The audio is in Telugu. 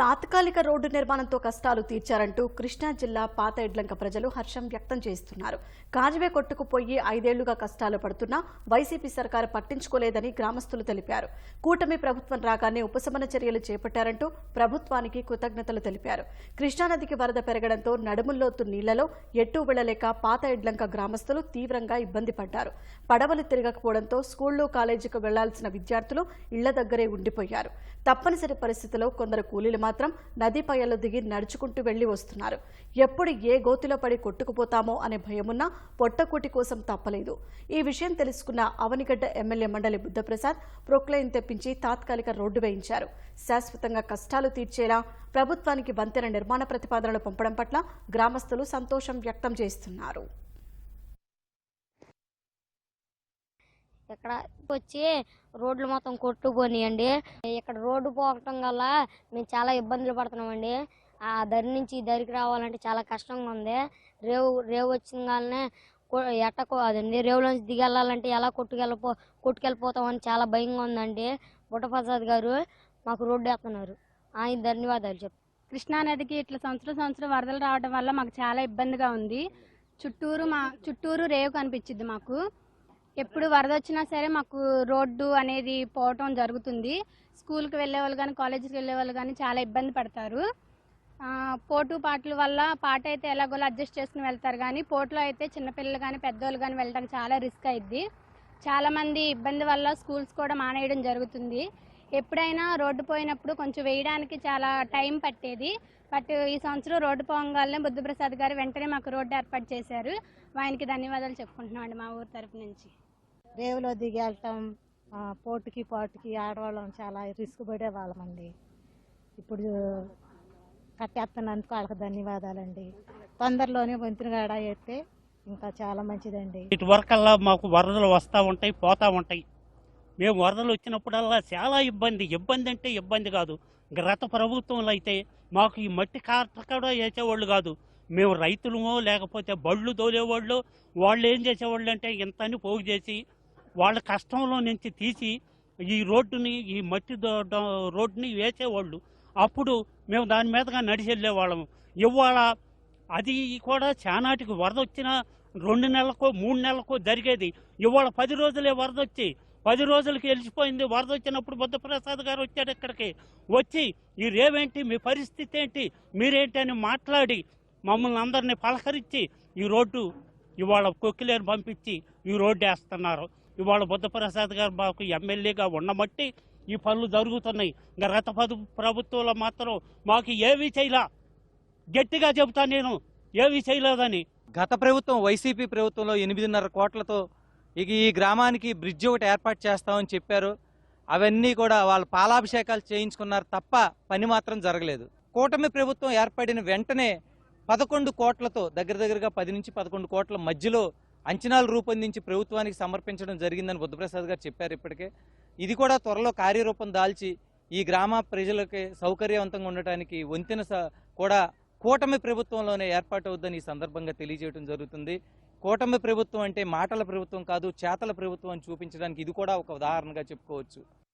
తాత్కాలిక రోడ్డు నిర్మాణంతో కష్టాలు తీర్చారంటూ కృష్ణా జిల్లా పాత ఎడ్లంక ప్రజలు హర్షం వ్యక్తం చేస్తున్నారు. కాజువే కొట్టుకుపోయి ఐదేళ్ళుగా కష్టాలు పడుతున్నా వైసీపీ సర్కారు పట్టించుకోలేదని గ్రామస్తులు తెలిపారు. కూటమి ప్రభుత్వం రాగానే ఉపశమన చర్యలు చేపట్టారంటూ ప్రభుత్వానికి కృతజ్ఞతలు తెలిపారు. కృష్ణానదికి వరద పెరగడంతో నడుముల్లోతు నీళ్ళలో ఎట్టూ వెళ్ళలేక పాత ఎడ్లంక గ్రామస్తులు తీవ్రంగా ఇబ్బంది పడ్డారు. పడవలు తిరగకపోవడంతో స్కూళ్ళు కాలేజీకి వెళ్ళాల్సిన విద్యార్థులు ఇళ్ళ దగ్గరే ఉండిపోయారు. తప్పనిసరి పరిస్థితిలో కొందరు కూలీలు మాత్రం నదీ పయ్యలు దిగి నడుచుకుంటూ వెళ్ళి వస్తున్నారు. ఎప్పుడు ఏ గోతిలో పడి కొట్టుకుపోతామో అనే భయమున్నా పొట్టకూటి కోసం తప్పలేదు. ఈ విషయం తెలుసుకున్న అవనిగడ్డ ఎమ్మెల్యే మండలి బుద్ధప్రసాద్ ప్రొక్లైన్ తెప్పించి తాత్కాలిక రోడ్డు వేయించారు. శాశ్వతంగా కష్టాలు తీర్చేలా ప్రభుత్వానికి వంతెన నిర్మాణ ప్రతిపాదనలు పంపడం పట్ల గ్రామస్తులు సంతోషం వ్యక్తం చేస్తున్నారు. ఇక్కడ వచ్చి రోడ్లు మొత్తం కొట్టుపోనియండి ఇక్కడ రోడ్డు పోవటం వల్ల మేము చాలా ఇబ్బందులు పడుతున్నామండి. ఆ దరి నుంచి ఈ దరికి రావాలంటే చాలా కష్టంగా ఉంది. రేవు రేవు వచ్చిన కాలనే ఎట్టకో అదండి రేవులోంచి దిగెళ్ళాలంటే ఎలా కొట్టుకెళ్ళిపో కొట్టుకెళ్ళిపోతామని చాలా భయంగా ఉందండి. బుట్టప్రసాద్ గారు మాకు రోడ్డు వేస్తున్నారు. ఆయన ధన్యవాదాలు చెప్పు. కృష్ణానదికి ఇట్లా సంవత్సరం సంవత్సరం వరదలు రావడం వల్ల మాకు చాలా ఇబ్బందిగా ఉంది. చుట్టూరు మా చుట్టూరు రేవు కనిపించింది మాకు. ఎప్పుడు వరద వచ్చినా సరే మాకు రోడ్డు అనేది పోవటం జరుగుతుంది. స్కూల్కి వెళ్ళే వాళ్ళు కానీ కాలేజీకి వెళ్ళే వాళ్ళు కానీ చాలా ఇబ్బంది పడతారు. పోటు పాటల వల్ల పాట అయితే ఎలాగోలా అడ్జస్ట్ చేసుకుని వెళ్తారు కానీ పోటులో అయితే చిన్నపిల్లలు కానీ పెద్దోళ్ళు కానీ వెళ్ళడానికి చాలా రిస్క్ అయింది చాలామంది ఇబ్బంది వల్ల స్కూల్స్ కూడా మానేయడం జరుగుతుంది. ఎప్పుడైనా రోడ్డు పోయినప్పుడు కొంచెం వేయడానికి చాలా టైం పట్టేది. బట్ ఈ సంవత్సరం రోడ్డు పోగానే బుద్ధప్రసాద్ గారు వెంటనే మాకు రోడ్డు ఏర్పాటు చేశారు. ఆయనకి ధన్యవాదాలు చెప్పుకుంటున్నాం అండి మా ఊరు తరపు నుంచి. రేవులో దిగి వెళ్ళటం పోటుకి పాటుకి ఆడవాళ్ళం చాలా రిస్క్ పడే వాళ్ళమండి ఇప్పుడు కట్టేస్తున్నందుకు వాళ్ళకి ధన్యవాదాలండి. తొందరలోనే వంతుని గాడ అయితే ఇంకా చాలా మంచిదండి. ఇటు వరకల్లా మాకు వరదలు వస్తూ ఉంటాయి పోతూ ఉంటాయి. మేము వరదలు వచ్చినప్పుడల్లా చాలా ఇబ్బంది. ఇబ్బంది అంటే ఇబ్బంది కాదు. గత ప్రభుత్వంలో అయితే మాకు ఈ మట్టి కార్ట కూడా వేసేవాళ్ళు కాదు. మేము రైతులమో లేకపోతే బళ్ళు తోలేవాళ్ళు వాళ్ళు ఏం చేసేవాళ్ళు అంటే ఇంతని పోగు చేసి వాళ్ళ కష్టంలో నుంచి తీసి ఈ రోడ్డుని ఈ మట్టి రోడ్డుని వేసేవాళ్ళు. అప్పుడు మేము దాని మీదగా నడిచి వెళ్ళేవాళ్ళము. ఇవాళ అది కూడా చానాటికి వరద వచ్చిన రెండు నెలలకో మూడు నెలలకో జరిగేది. ఇవాళ పది రోజులే వరద వచ్చి పది రోజులకి వెలిసిపోయింది. వరద వచ్చినప్పుడు బుద్ధప్రసాద్ గారు వచ్చాడు ఇక్కడికి. వచ్చి ఈ రేవేంటి? మీ పరిస్థితి ఏంటి? మీరేంటి? అని మాట్లాడి మమ్మల్ని అందరినీ పలకరించి ఈ రోడ్డు ఇవాళ కొక్కిలేరు పంపించి ఈ రోడ్డు వేస్తున్నారు. ఇవాళ బుద్ధప్రసాద్ గారు మాకు ఎమ్మెల్యేగా ఉండమట్టి ఈ పనులు జరుగుతున్నాయి. ఇంకా గత పదు ప్రభుత్వంలో మాత్రం మాకు ఏమీ చేయలా. గట్టిగా చెబుతాను నేను ఏమీ చేయలేదని. గత ప్రభుత్వం వైసీపీ ప్రభుత్వంలో ఎనిమిదిన్నర కోట్లతో ఇక ఈ గ్రామానికి బ్రిడ్జ్ ఒకటి ఏర్పాటు చేస్తామని చెప్పారు. అవన్నీ కూడా వాళ్ళు పాలాభిషేకాలు చేయించుకున్నారు తప్ప పని మాత్రం జరగలేదు. కూటమి ప్రభుత్వం ఏర్పడిన వెంటనే పదకొండు కోట్లతో దగ్గర దగ్గరగా పది నుంచి పదకొండు కోట్ల మధ్యలో అంచనాలు రూపొందించి ప్రభుత్వానికి సమర్పించడం జరిగిందని బుద్ధప్రసాద్ గారు చెప్పారు ఇప్పటికే. ఇది కూడా త్వరలో కార్యరూపం దాల్చి ఈ గ్రామ ప్రజలకి సౌకర్యవంతంగా ఉండటానికి వంతెన స- కూడా కూటమి ప్రభుత్వంలోనే ఏర్పాటు అవుద్దని ఈ సందర్భంగా తెలియజేయడం జరుగుతుంది. కూటమి ప్రభుత్వం అంటే మాటల ప్రభుత్వం కాదు చేతల ప్రభుత్వం అని చూపించడానికి ఇది కూడా ఒక ఉదాహరణగా చెప్పుకోవచ్చు.